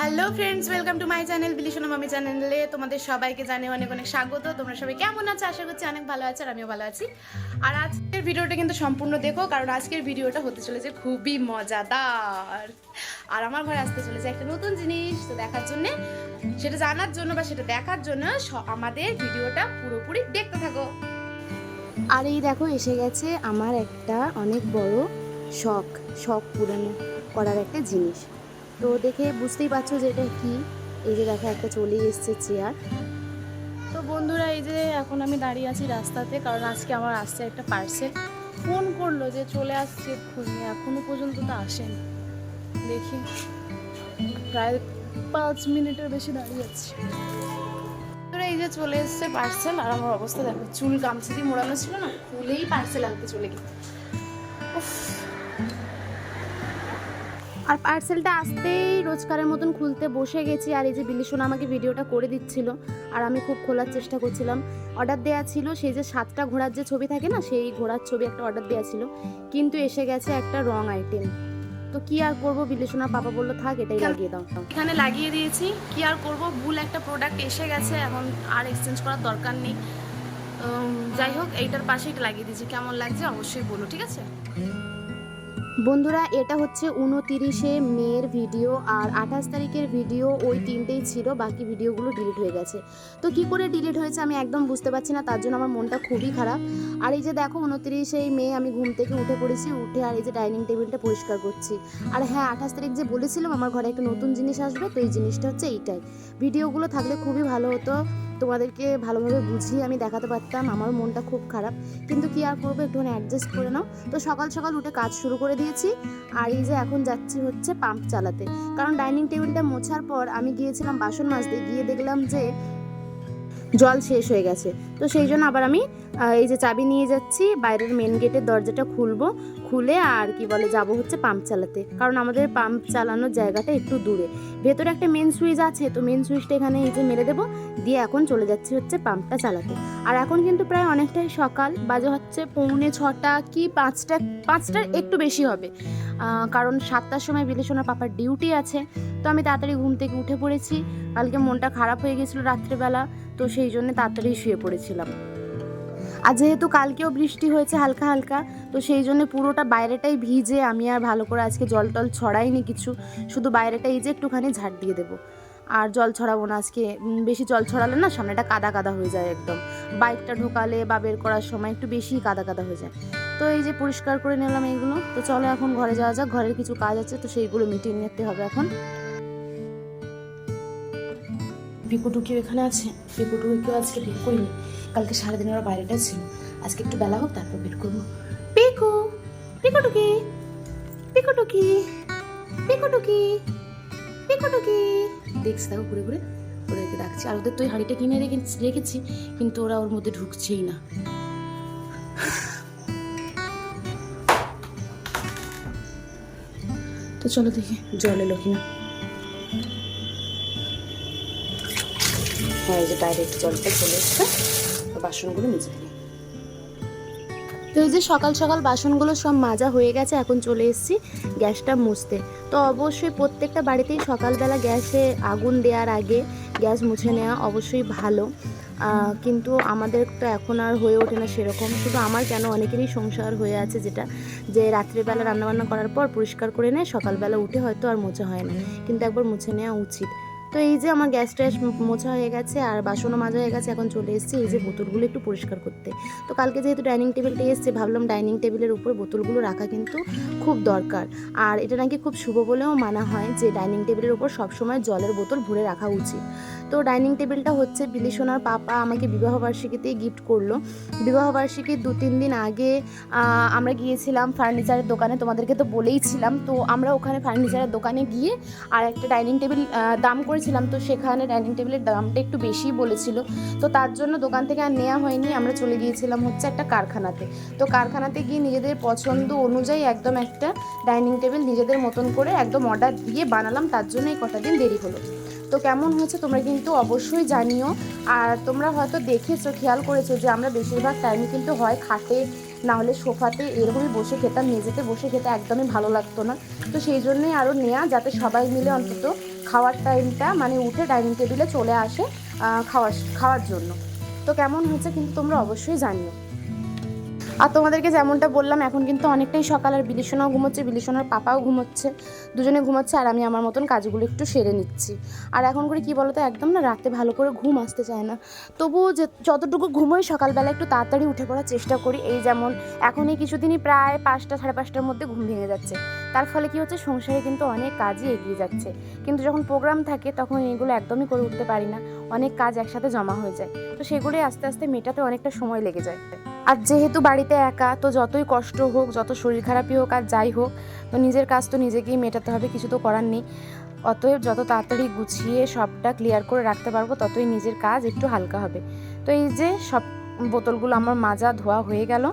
Hello friends welcome to my channel বিলিশনা মামি চ্যানেলে তোমাদের সবাইকে জানিয়ে অনেক অনেক স্বাগত। তোমরা সবাই কেমন আছো? আশা করছি অনেক ভালো আছো আর আমিও ভালো আছি। আর আজকের ভিডিওটা কিন্তু সম্পূর্ণ দেখো, কারণ আজকের ভিডিওটা হতে চলেছে খুবই মজাদার। আর আমার ঘরে আসতে চলেছে একটা নতুন জিনিস তো দেখার জন্য। সেটা জানার জন্য বা সেটা দেখার জন্য আমাদের ভিডিওটা পুরোপুরি দেখতে থাকো। আর এই দেখো, এসে গেছে আমার একটা অনেক বড় শখ শখ পূরণ করার একটা জিনিস। তো দেখে বুঝতেই পারছ যে এটা কি। এই যে দেখো, একটা চলেই এসছে চেয়ার তো বন্ধুরা, এই যে এখন আমি দাঁড়িয়ে আছি রাস্তাতে, কারণ আজকে আমার আসছে একটা পার্সেল ফোন করল যে চলে আসছে এক্ষুনি এখনও পর্যন্ত তো আসেনি। দেখি, প্রায় পাঁচ মিনিটের বেশি দাঁড়িয়ে আছি। এই যে চলে এসছে পার্সেল আর আমার অবস্থা দেখো, চুল গামছা দিয়ে মোড়ানো ছিল না খুলেই পার্সেল আনতে চলে গেছে। আর পার্সেলটা আসতেই রোজকারের মতন খুলতে বসে গেছি আর এই যে বিলিশন আমাকে ভিডিওটা করে দিচ্ছিল আর আমি খুব খোলার চেষ্টা করছিলাম। অর্ডার দেওয়া ছিল সেই যে সাতটা ঘোড়ার যে ছবি থাকে না সেই ঘোড়ার ছবি একটা অর্ডার দেওয়া ছিল। কিন্তু এসে গেছে একটা রং আইটেম তো কি আর করব? বিলেশনার পাপা বলল থাক এটাই লাগিয়ে দাও। এখানে লাগিয়ে দিয়েছি। কি আর করব? ভুল একটা প্রোডাক্ট এসে গেছে এখন আর এক্সচেঞ্জ করার দরকার নেই। যাই হোক এইটার পাশে এটা লাগিয়ে দিয়েছি। কেমন লাগছে অবশ্যই বলো ঠিক আছে? বন্ধুরা, এটা হচ্ছে উনতিরিশে মের ভিডিও আর আঠাশ তারিখের ভিডিও ওই তিনটেই ছিল, বাকি ভিডিওগুলো ডিলিট হয়ে গেছে। তো কি করে ডিলিট হয়েছে আমি একদম বুঝতে পারছি না, তার জন্য আমার মনটা খুবই খারাপ। আর এই যে দেখো, উনতিরিশে মে আমি ঘুম থেকে উঠে পড়েছি, উঠে আর এই যে ডাইনিং টেবিলটা পরিষ্কার করছি। আর হ্যাঁ আঠাশ তারিখ যে বলেছিলাম, আমার ঘরে একটা নতুন জিনিস আসবে, তো এই জিনিসটা হচ্ছে এইটাই। ভিডিওগুলো থাকলে খুবই ভালো হতো। তোমাদেরকে ভালোভাবে বুঝিয়ে আমি দেখাতে পারতাম, আমার মনটা খুব খারাপ। কিন্তু কি আর করব, একটুখানি অ্যাডজাস্ট করে নাও। তো সকাল সকাল উঠে কাজ শুরু করে দিয়েছি, আর এই যে এখন যাচ্ছি হচ্ছে পাম্প চালাতে। কারণ ডাইনিং টেবিলটা মোছার পর আমি গিয়েছিলাম বাসন মাজতে, গিয়ে দেখলাম যে জল শেষ হয়ে গেছে। তো সেই জন্য আবার আমি এই যে চাবি নিয়ে যাচ্ছি, বাইরের মেন গেটের দরজাটা খুলবো। খুলে আর কি বলে যাব হচ্ছে পাম্প চালাতে। কারণ আমাদের পাম্প চালানোর জায়গাটা একটু দূরে। ভেতরে একটা মেন সুইচ আছে, তো মেন সুইচটা এখানে এই যে মেরে দেবো। দিয়ে এখন চলে যাচ্ছি হচ্ছে পাম্পটা চালাতে। আর এখন কিন্তু প্রায় অনেকটাই সকাল, বাজে হচ্ছে পৌনে ছটা কি পাঁচটা, পাঁচটার একটু বেশি হবে। কারণ সাতটার সময় বিলেশোনা পাপার ডিউটি আছে। তো আমি তাড়াতাড়ি ঘুম থেকে উঠে পড়েছি। কালকে মনটা খারাপ হয়ে গেছিল রাত্রেবেলা, তো সেই জন্য তাড়াতাড়ি শুয়ে পড়েছিলাম। আর যেহেতু কালকেও বৃষ্টি হয়েছে হালকা হালকা, তো সেই জন্য পুরোটা বাইরেটাই ভিজে আমি আর ভালো করে আজকে জল টল ছড়াইনি কিছু, শুধু বাইরেটা এই যে একটুখানি ঝাড় দিয়ে দেবো। আর জল ছড়াবো না আজকে বেশি জল ছড়ালে না সামনেটা কাদা কাদা হয়ে যায় একদম। বাইকটা ঢোকালে বা বের করার সময় একটু বেশি কাদা কাদা হয়ে যায়। তো এই যে পরিষ্কার করে নিলাম এইগুলো, তো চলো এখন ঘরে যাওয়া যাক, ঘরের কিছু কাজ আছে, তো সেইগুলো মিটিয়ে নিতে হবে এখন। পিকুটুকি এখানে আছে পিকুটুকিও আজকে বের করিনি। কালকে সারাদিন ওরা বাইরেটা ছিল। আজকে একটু বেলা হোক, তারপর বের করব। পিকু পিকুটুকি পিকুটুকি পিকুটুকি টুকি দেখছি দেখো ঘুরে ঘুরে ওদেরকে ডাকছি। আর ওদের তো ওই হাঁড়িটা কিনে রেখে রেখেছি, কিন্তু ওরা ওর মধ্যে ঢুকছেই না। তো চলো দেখি, জল এলো কিনা। হ্যাঁ এই যে ডাইরেক্ট জলটা চলে এসছে। বাসনগুলো নিচে দিই তো এই যে সকাল সকাল বাসনগুলো সব মাজা হয়ে গেছে, এখন চলে এসেছি গ্যাসটা মুছতে। তো অবশ্যই প্রত্যেকটা বাড়িতেই সকালবেলা গ্যাসে আগুন দেওয়ার আগে গ্যাস মুছে নেওয়া অবশ্যই ভালো। কিন্তু আমাদের তো এখন আর হয়ে ওঠে না সেরকম। শুধু আমার কেন অনেকেরই সংসার হয়ে আছে যেটা, যে রাত্রিবেলা রান্নাবান্না করার পর পরিষ্কার করে নেয়, সকালবেলা উঠে হয়তো আর মোছা হয় না। কিন্তু একবার মুছে নেওয়া উচিত। তো এই যে আমার গ্যাস ট্যাস মোছা হয়ে গেছে আর বাসনও মাজা হয়ে গেছে, এখন চলে এসেছি এই যে বোতলগুলো একটু পরিষ্কার করতে। তো কালকে যেহেতু ডাইনিং টেবিলটা এসছে, ভাবলাম ডাইনিং টেবিলের উপর বোতলগুলো রাখা কিন্তু খুব দরকার। আর এটা নাকি খুব শুভ বলেও মানা হয় যে ডাইনিং টেবিলের উপর সবসময় জলের বোতল ভরে রাখা উচিত। তো ডাইনিং টেবিলটা হচ্ছে বিলিসোনার পাপা আমাকে বিবাহবার্ষিকীতেই গিফট করল। বিবাহবার্ষিকীর দু তিন দিন আগে আমরা গিয়েছিলাম ফার্নিচারের দোকানে, তোমাদেরকে তো বলেইছিলাম। তো আমরা ওখানে ফার্নিচারের দোকানে গিয়ে আর একটা ডাইনিং টেবিল দাম করেছিলাম, তো সেখানে ডাইনিং টেবিলের দামটা একটু বেশি বলেছিল। তো তার জন্য দোকান থেকে আর নেওয়া হয়নি, আমরা চলে গিয়েছিলাম হচ্ছে একটা কারখানাতে। তো কারখানাতে গিয়ে নিজেদের পছন্দ অনুযায়ী একদম একটা ডাইনিং টেবিল নিজেদের মতন করে একদম অর্ডার দিয়ে বানালাম, তার জন্য এই কটা দিন দেরি হলো। তো কেমন হয়েছে তোমরা কিন্তু অবশ্যই জানিও, আর তোমরা হয়তো দেখেছ, খেয়াল করেছ যে আমরা বেশিরভাগ টাইমে কিন্তু হয় খাটে, না হলে সোফাতে এরকমই বসে খেতাম, মেঝেতে বসে খেতে একদমই ভালো লাগতো না। তো সেই জন্যই আরও নেওয়া যাতে সবাই মিলে অন্তত খাওয়ার টাইমটা মানে উঠে ডাইনিং টেবিলে চলে আসে খাওয়ার খাওয়ার জন্য। তো কেমন হয়েছে কিন্তু তোমরা অবশ্যই জানিও। আর তোমাদেরকে যেমনটা বললাম, এখন কিন্তু অনেকটাই সকাল আর বিলিসোনাও ঘুমোচ্ছে বিলিসোনার পাপাও ঘুমোচ্ছে, দুজনে ঘুমোচ্ছে, আর আমি আমার মতন কাজগুলো একটু সেরে নিচ্ছি। আর এখন করে কি বলতো, একদম না রাতে ভালো করে ঘুম আসতে চায় না। তবুও যে যতটুকু ঘুমোই সকালবেলা, একটু তাড়াতাড়ি উঠে পড়ার চেষ্টা করি। এই যেমন এখন এই কিছুদিনই প্রায় পাঁচটা, সাড়ে পাঁচটার মধ্যে ঘুম ভেঙে যাচ্ছে। তার ফলে কি হচ্ছে, সংসারে কিন্তু অনেক কাজই এগিয়ে যাচ্ছে। কিন্তু যখন প্রোগ্রাম থাকে, তখন এগুলো একদমই করে উঠতে পারি না। অনেক কাজ একসাথে জমা হয়ে যায়। তো সেগুলোই আস্তে আস্তে মেটাতে অনেকটা সময় লেগে যায়। আর যেহেতু বাড়িতে একা, তো যতই কষ্ট হোক, যত শরীর খারাপই হোক আর যাই হোক, তো নিজের কাজ তো নিজেকেই মেটাতে হবে, কিছু তো করার নেই। অতএব যত তাড়াতাড়ি গুছিয়ে সবটা ক্লিয়ার করে রাখতে পারব, ততই নিজের কাজ একটু হালকা হবে। তো এই যে সব বোতলগুলো আমার মাজা ধোয়া হয়ে গেল।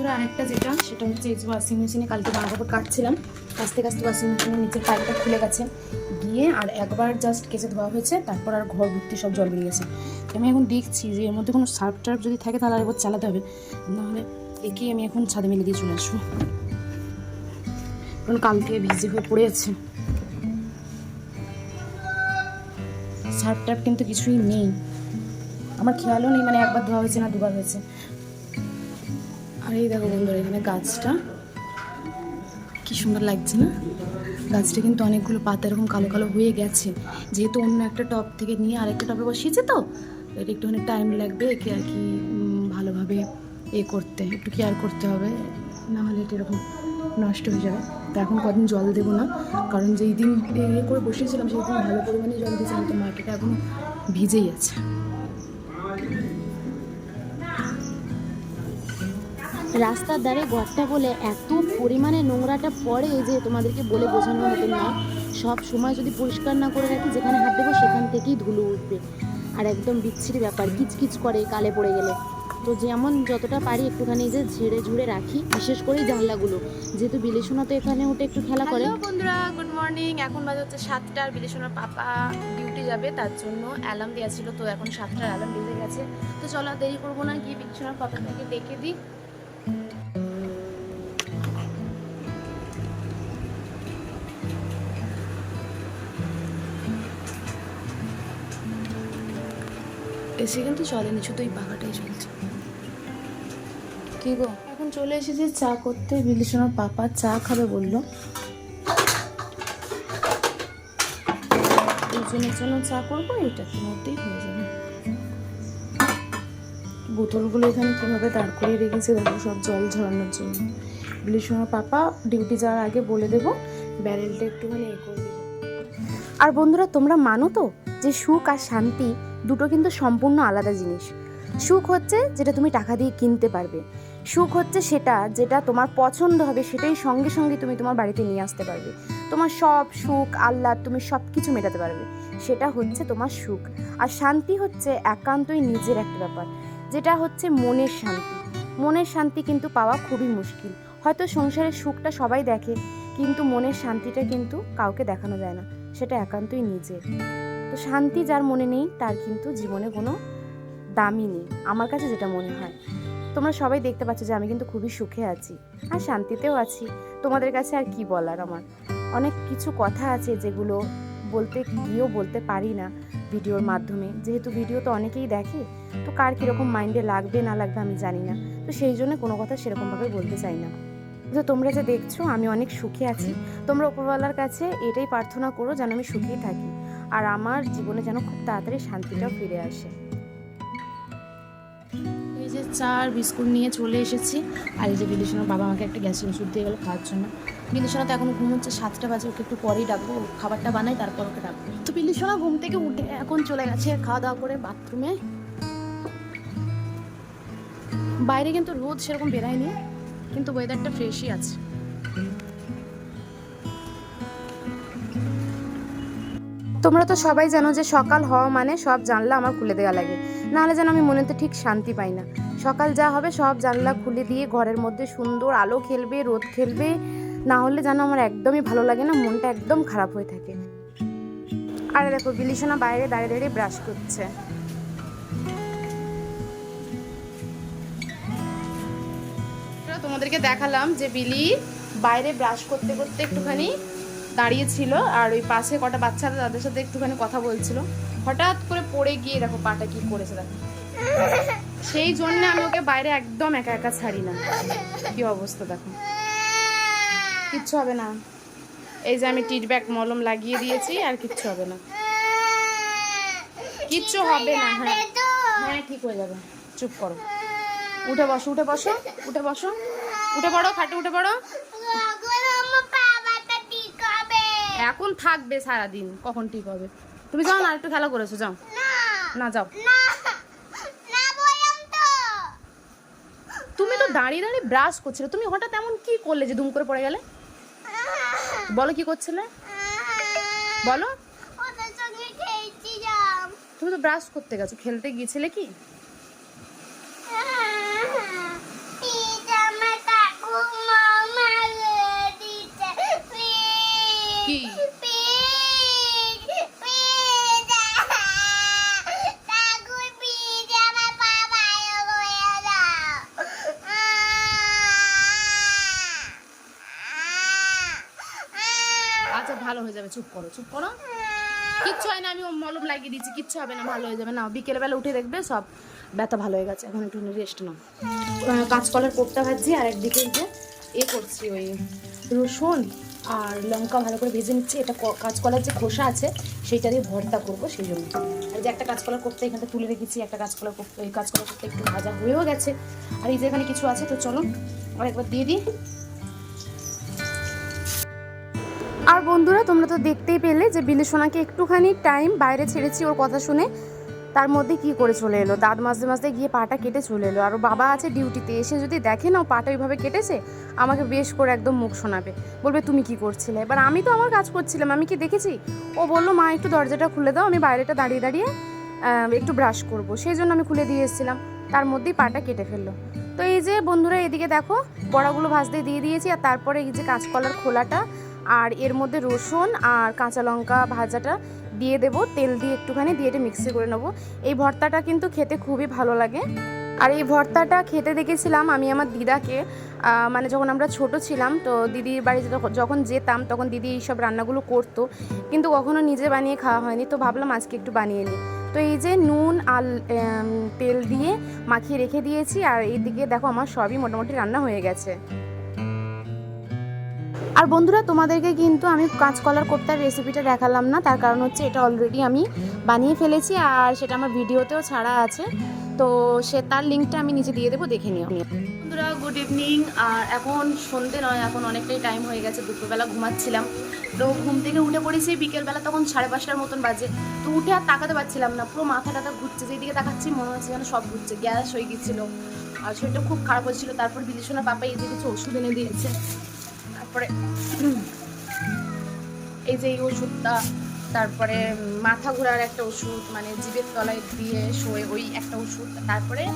বন্ধুরা, আরেকটা যেটা, সেটা হচ্ছে এই যে ওয়াশিং মেশিনে কালকে জামা কাপড় কাটছিলাম। কাচতে কাচতে ওয়াশিং মেশিনের নিচের পাইপটা খুলে গেছে। গিয়ে আর একবার জাস্ট কেচে ধোয়া হয়েছে, তারপর আর ঘর ভর্তি সব জল বেরিয়ে গেছে। আমি এখন দেখছি যে এর মধ্যে কোনো সার্ফ টার্ফ যদি থাকে, তাহলে আরেকবার চালাতে হবে। নাহলে একেই আমি এখন ছাদে মেলে দিয়ে চলে আসব। কারণ কাল থেকে ভিজে হয়ে পড়ে আছে। সার্ফ টার্ফ কিন্তু কিছুই নেই। আমার খেয়ালও নেই মানে একবার ধোয়া হয়েছে না দুবার হয়েছে। আর এই দেখো বন্ধুরা, এখানে গাছটা কি সুন্দর লাগছে না? গাছটা কিন্তু অনেকগুলো পাতা এরকম কালো কালো হয়ে গেছে। যেহেতু অন্য একটা টপ থেকে নিয়ে আরেকটা টপে বসিয়েছে তো এটা একটু অনেক টাইম লাগবে একে আর কি ভালোভাবে এ করতে, একটু কেয়ার করতে হবে, না হলে এটা এরকম নষ্ট হয়ে যাবে। তো এখন কদিন জল দেবো না, কারণ যেই দিন ইয়ে করে বসিয়েছিলাম, সেই দিন ভালো পরিমাণে জল দিয়েছিলাম তো মাটিটা এখনও ভিজেই আছে। রাস্তার ধারে ঘরটা বলে এত পরিমাণে নোংরাটা পড়ে যে তোমাদেরকে বলে বোঝানোর মতন না। সব সময় যদি পরিষ্কার না করে রাখি, যেখানে হাত দেবো সেখান থেকেই ধুলো উঠবে। আর একদম বিচ্ছিরি ব্যাপার, কিচকিচ করে কালে পড়ে গেলে। তো যেমন যতটা পারি একটুখানি যে ঝেড়ে ঝুড়ে রাখি, বিশেষ করে জানলাগুলো। যেহেতু বিলেশোনা তো এখানে উঠে একটু খেলা করে। বন্ধুরা গুড মর্নিং এখন বাজে হচ্ছে সাতটার বিদেশনার পাপা ডিউটি যাবে, তার জন্য অ্যালার্ম দেওয়া ছিল, তো এখন সাতটার অ্যালার্ম বেজে গেছে। তো চলো আর দেরি করব না, গিয়ে বিদেশনার পাপাটাকে ডেকে দিই। এসে কিন্তু চলেনি শুধু এই পাখাটাই চলছে। কি গো? এখন চলে এসেছি চা করতে। বিলিশনার পাপা চা খাবে বলল। দুজনের জন্য চা করব এটার মধ্যেই হয়ে যাবে বোতলগুলো এখানে কীভাবে দাঁড় করিয়ে রেখেছে দেখো, সব জল ঝরানোর জন্য। বিলিশনার পাপা, ডিউটি যাওয়ার আগে বলে দেবো, ব্যারেলটা একটুখানি এ করে দিবে আর বন্ধুরা, তোমরা মানো তো যে সুখ আর শান্তি দুটো কিন্তু সম্পূর্ণ আলাদা জিনিস। সুখ হচ্ছে যেটা তুমি টাকা দিয়ে কিনতে পারবে। সুখ হচ্ছে সেটা যেটা তোমার পছন্দ হবে, সেটাই সঙ্গে সঙ্গে তুমি তোমার বাড়িতে নিয়ে আসতে পারবে। তোমার সব সুখ, আহ্লাদ তুমি সব কিছু মেটাতে পারবে। সেটা হচ্ছে তোমার সুখ। আর শান্তি হচ্ছে একান্তই নিজের একটা ব্যাপার। যেটা হচ্ছে মনের শান্তি। মনের শান্তি কিন্তু পাওয়া খুবই মুশকিল। হয়তো সংসারের সুখটা সবাই দেখে, কিন্তু মনের শান্তিটা কিন্তু কাউকে দেখানো যায় না। সেটা একান্তই নিজের। তো শান্তি যার মনে নেই, তার কিন্তু জীবনে কোনো দামই নেই। আমার কাছে যেটা মনে হয়। তোমরা সবাই দেখতে পাচ্ছ যে আমি কিন্তু খুবই সুখে আছি আর শান্তিতেও আছি। তোমাদের কাছে আর কি বলার আমার? অনেক কিছু কথা আছে যেগুলো বলতে গিয়েও বলতে পারি না। ভিডিওর মাধ্যমে। যেহেতু ভিডিও তো অনেকেই দেখে, তো কার কীরকম মাইন্ডে লাগবে, না লাগবে আমি জানি না। তো সেই জন্য কোনো কথা সেরকমভাবে বলতে চাই না। যে তোমরা যে দেখছ, আমি অনেক সুখে আছি। তোমরা উপরওয়ালার কাছে এটাই প্রার্থনা করো যেন আমি সুখেই থাকি। আর আমার জীবনে যেন খুব তাড়াতাড়ি শান্তিটাও ফিরে আসে। এই যে চা বিস্কুট নিয়ে চলে এসেছি। আর এই যে বিদেশনার বাবা আমাকে একটা গ্যাসের ওষুধ দিয়ে গেলো খাওয়ার জন্য। বিদেশনা তো এখন ঘুম হচ্ছে সাতটা বাজে, ওকে একটু পরেই ডাকবো খাবারটা বানাই তারপর ওকে ডাকবো। তো বিদেশনা ঘুম থেকে উঠে এখন চলে গেছে খাওয়া দাওয়া করে বাথরুমে। বাইরে কিন্তু রোদ সেরকম বেরায়নি, কিন্তু ওয়েদারটা ফ্রেশই আছে। তোমরা তো সবাই জানো যে সকাল হওয়া মানে সব জানলা আমার খুলে দেওয়া লাগে। নাহলে যেন আমি মনেতে ঠিক শান্তি পাই না। সকাল যা হবে সব জানলা খুলে দিয়ে ঘরের মধ্যে সুন্দর আলো খেলবে, রোদ খেলবে না হলে যেন আমার একদমই ভালো লাগে না, মনটা একদম খারাপ হয়ে থাকে। আর দেখো, বিলিশনা বাইরে দাঁড়িয়ে দাঁড়িয়ে ব্রাশ করছে। তোমাদেরকে দেখালাম যে বিলি বাইরে ব্রাশ করতে করতে একটুখানি দাঁড়িয়েছিল, আর ওই পাশে কটা বাচ্চারা তাদের সাথে একটুখানি কথা বলছিল। হঠাৎ করে পড়ে গিয়ে দেখো পাটা কি করেছে দেখো সেই জন্য আমি ওকে বাইরে একদম একা একা ছাড়ি না। কি অবস্থা দেখো। কিচ্ছু হবে না। এই যে আমি টিট ব্যাগ মলম লাগিয়ে দিয়েছি, আর কিচ্ছু হবে না। কিচ্ছু হবে না হ্যাঁ। হ্যাঁ ঠিক হয়ে যাবে। চুপ করো। উঠে বসো উঠে বসো উঠে বসো। উঠে পড়ো, খাটে উঠে পড়ো। এখন থাকবে সারাদিন। কখন ঠিক হবে? তুমি যাও না, একটু খেলা করেছ, যাও। না, যাও। তুমি তো দাঁড়িয়ে দাঁড়িয়ে ব্রাশ করছিলে। তুমি হঠাৎ এমন কি করলে যে দুম করে পড়ে গেলে? বলো কি করছিলে? বলো। তুমি তো ব্রাশ করতে গেছো। খেলতে গিয়েছিলে কি? আচ্ছা ভালো হয়ে যাবে। চুপ করো চুপ করো। কিচ্ছু হয় না, আমি মলম লাগিয়ে দিচ্ছি, কিচ্ছু হবে না, ভালো হয়ে যাবে। না বিকেলবেলা উঠে দেখবে সব ব্যথা ভালো হয়ে গেছে। এখন একটু রেস্ট নাও। কাঁচকলার কোপ্তা ভাজছি, আর একদিকে যে এ করছি ওই রসুন আর লঙ্কা ভালো করে ভেজে নিচ্ছি। এটা কাঁচকলার যে খোসা আছে, সেইটা দিয়ে ভর্তা করব সেই জন্য আর যে একটা কাঁচকলার কোপ্তা এখানে তুলে রেখেছি, একটা কাঁচকলার কোপ্তা ওই কাঁচকলার কোপ্তা একটু ভাজা হয়েও গেছে। আর এই যে এখানে কিছু আছে, তো চলো আর একবার দিয়ে দিই। আর বন্ধুরা, তোমরা তো দেখতেই পেলে যে বিলি সোনাকে একটুখানি টাইম বাইরে ছেড়েছি ওর কথা শুনে। তার মধ্যে কি করে চলে এলো? দাঁত মাজতে মাজতে গিয়ে পাটা কেটে চলে এলো। আর বাবা আছে ডিউটিতে, এসে যদি দেখে না ও পাটা ওইভাবে কেটেছে, আমাকে বেশ করে একদম মুখ শোনাবে। বলবে, তুমি কি করছিলে? এবার আমি তো আমার কাজ করছিলাম, আমি কি দেখেছি? ও বলল, মা, একটু দরজাটা খুলে দাও, আমি বাইরেটা দাঁড়িয়ে দাঁড়িয়ে একটু ব্রাশ করব। সেই জন্য আমি খুলে দিয়ে এসেছিলাম। তার মধ্যেই পাটা কেটে ফেলল। তো এই যে বন্ধুরা, এদিকে দেখো, বড়াগুলো ভাজতে দিয়ে দিয়েছি, আর তারপরে এই যে কাঁচকলার খোলাটা আর এর মধ্যে রসুন আর কাঁচা লঙ্কা ভাজাটা দিয়ে দেব। তেল দিয়ে একটুখানি দিয়ে এটা মিক্সি করে নেব। এই ভর্তাটা কিন্তু খেতে খুবই ভালো লাগে। আর এই ভর্তাটা খেতে দেখেছিলাম আমি আমার দিদাকে মানে যখন আমরা ছোট ছিলাম তো দিদির বাড়িতে যখন- যেতাম তখন দিদি এইসব রান্নাগুলো করতো। কিন্তু কখনো নিজে বানিয়ে খাওয়া হয়নি। তো ভাবলাম আজকে একটু বানিয়ে নিই। তো এই যে নুন আর তেল দিয়ে মাখিয়ে রেখে দিয়েছি। আর এইদিকে দেখো আমার সবই মোটামুটি রান্না হয়ে গেছে। আর বন্ধুরা, তোমাদেরকে কিন্তু আমি কাঁচকলার কোপ্তার রেসিপিটা দেখালাম না। তার কারণ হচ্ছে এটা অলরেডি আমি বানিয়ে ফেলেছি আর সেটা আমার ভিডিওতেও ছাড়া আছে। তো সে তার লিঙ্কটা আমি নিচে দিয়ে দেবো, দেখে নিও। বন্ধুরা গুড ইভিনিং আর এখন সন্ধে নয়, এখন অনেকটাই টাইম হয়ে গেছে, দুপুরবেলা ঘুমাচ্ছিলাম। তো ঘুম থেকে উঠে পড়েছি, বিকেলবেলা তখন সাড়ে পাঁচটার মতন বাজে। তো উঠে আর তাকাতে পারছিলাম না, পুরো মাথা টাথা ঘুরছে, যেদিকে তাকাচ্ছি মনে হচ্ছে যেন সব ঘুরছে, গ্যাস হয়ে গেছিল। আর শরীরটা খুব খারাপ হচ্ছিল তারপর বিদেশনা পাপা যে কিছু ওষুধ এনে দিয়েছে। তারপরে এই যে এই ওষুধটা, তারপরে মাথা ঘোরার একটা ওষুধ মানে জিভের তলায় দিয়ে শোয়ে ওই একটা ওষুধ, তারপরে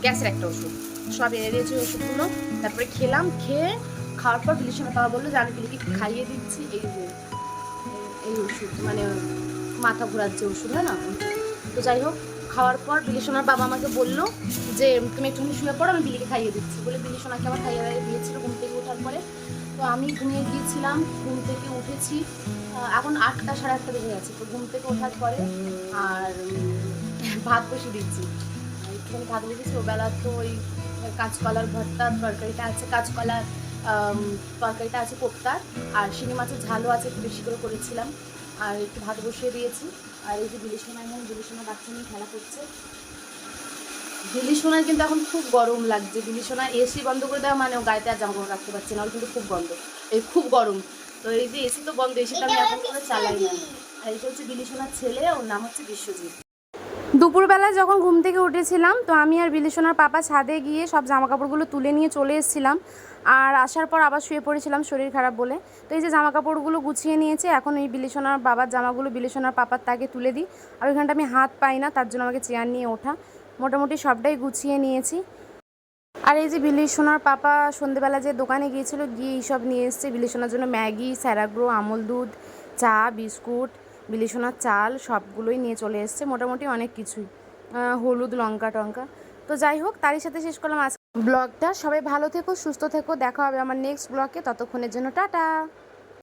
গ্যাসের একটা ওষুধ, সব এনেছে ওষুধগুলো, তারপরে খেলাম, খেয়ে খাওয়ার পর বিলিশনের বাবা বলল যে, আমি বিলিকে খাইয়ে দিচ্ছি, এই যে, এই- ওষুধ মানে মাথা ঘোরার যে ওষুধ, হয় না? তো যাই হোক, খাওয়ার পর বিলিশনার বাবা আমাকে বলল যে, তুমি একটুখানি শুয়ে পড়ো, আমি বিলিকে খাইয়ে দিচ্ছি। বলে বিলিশনাকে আবার খাইয়ে দিয়েছিল, ঘুম থেকে ওঠার পরে। তো আমি ঘুমিয়ে গিয়েছিলাম, ঘুম থেকে উঠেছি। এখন আটটা, সাড়ে আটটা বেজে গেছে। তো ঘুম থেকে ওঠার পরে আর ভাত বসিয়ে দিচ্ছি। একটুখানি ভাত বসেছি ওবেলা তো ওই কাঁচকলার ভর্তা, তরকারিটা আছে কাঁচকলার তরকারিটা আছে কোপ্তার। আর শিঙি মাছের ঝালও আছে, একটু বেশি করে করেছিলাম। আর একটু ভাত বসিয়ে দিয়েছি। আর এই যে বিলিশোনা এখন বিলিশোনা বাচ্চা নিয়ে খেলা করছে। বিলিশোনার কিন্তু এখন খুব গরম লাগছে। বিলিশোনা এসি বন্ধ করে দেওয়া মানে ও গাড়িতে আর জামা কাপড় রাখতে পারছে না ওর কিন্তু খুব গন্ধ। এই খুব গরম। তো এই যে এসি তো বন্ধ এসিটা আমি এখন করে চালাই না। আর এটা হচ্ছে বিলিশোনার ছেলে ওর নাম হচ্ছে বিশ্বজিৎ। দুপুরবেলা যখন ঘুম থেকে উঠেছিলাম তো আমি আর বিলিসোনার পাপা ছাদে গিয়ে সব জামা কাপড়গুলো তুলে নিয়ে চলে এসেছিলাম। আর আসার পর আবার শুয়ে পড়েছিলাম শরীর খারাপ বলে। তো এই যে জামা কাপড়গুলো গুছিয়ে নিয়েছে এখন এই বিলিসোনার বাবার জামাগুলো বিলিসোনার পাপার তাকে তুলে দিই। আর ওইখানটা আমি হাত পাই না তার জন্য আমাকে চেয়ার নিয়ে ওঠা। মোটামুটি সবটাই গুছিয়ে নিয়েছি। আর এই যে বিলি সোনার পাপা সন্ধেবেলা যে দোকানে গিয়েছিল, গিয়ে এইসব নিয়ে এসছে। বিলি সোনার জন্য ম্যাগি স্যারাগ্রো আমল দুধ, চা, বিস্কুট, বিলি সোনার চাল, সবগুলোই নিয়ে চলে এসছে। মোটামুটি অনেক কিছুই। হলুদ, লঙ্কা, টঙ্কা। তো যাই হোক, তারই সাথে শেষ করলাম আজকে ব্লগটা। সবাই ভালো থেকো, সুস্থ থেকো। দেখা হবে আমার নেক্সট ব্লগে। ততক্ষণের জন্য টাটা।